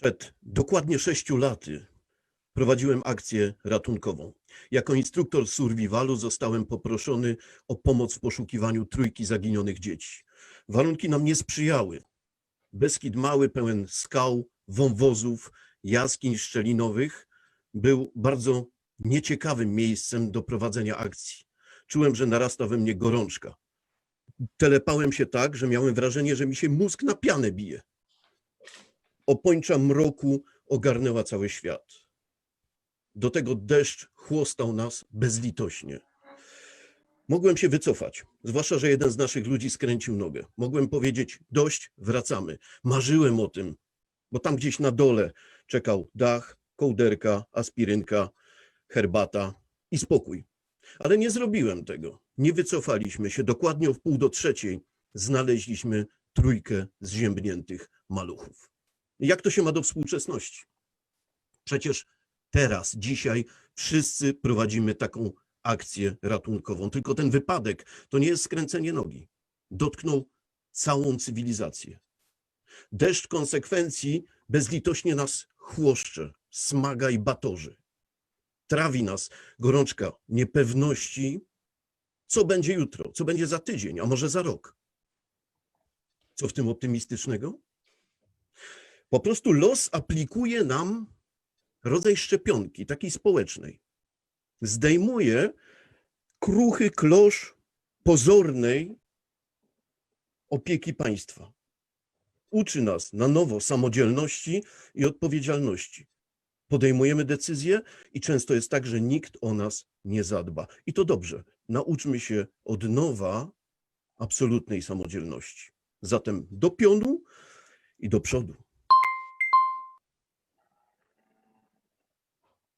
Przed dokładnie sześciu laty prowadziłem akcję ratunkową. Jako instruktor survivalu zostałem poproszony o pomoc w poszukiwaniu trójki zaginionych dzieci. Warunki nam nie sprzyjały. Beskid mały, pełen skał, wąwozów, jaskiń szczelinowych był bardzo nieciekawym miejscem do prowadzenia akcji. Czułem, że narasta we mnie gorączka. Telepałem się tak, że miałem wrażenie, że mi się mózg na pianę bije. Opończa mroku ogarnęła cały świat. Do tego deszcz chłostał nas bezlitośnie. Mogłem się wycofać, zwłaszcza, że jeden z naszych ludzi skręcił nogę. Mogłem powiedzieć: dość, wracamy. Marzyłem o tym, bo tam gdzieś na dole czekał dach, kołderka, aspirynka, herbata i spokój. Ale nie zrobiłem tego. Nie wycofaliśmy się. Dokładnie o wpół do trzeciej znaleźliśmy trójkę zziębniętych maluchów. Jak to się ma do współczesności? Przecież teraz, dzisiaj wszyscy prowadzimy taką akcję ratunkową. Tylko ten wypadek to nie jest skręcenie nogi. Dotknął całą cywilizację. Deszcz konsekwencji bezlitośnie nas chłoszcze, smaga i batorzy. Trawi nas gorączka niepewności, co będzie jutro, co będzie za tydzień, a może za rok. Co w tym optymistycznego? Po prostu los aplikuje nam rodzaj szczepionki, takiej społecznej. Zdejmuje kruchy klosz pozornej opieki państwa. Uczy nas na nowo samodzielności i odpowiedzialności. Podejmujemy decyzje i często jest tak, że nikt o nas nie zadba. I to dobrze. Nauczmy się od nowa absolutnej samodzielności. Zatem do pionu i do przodu.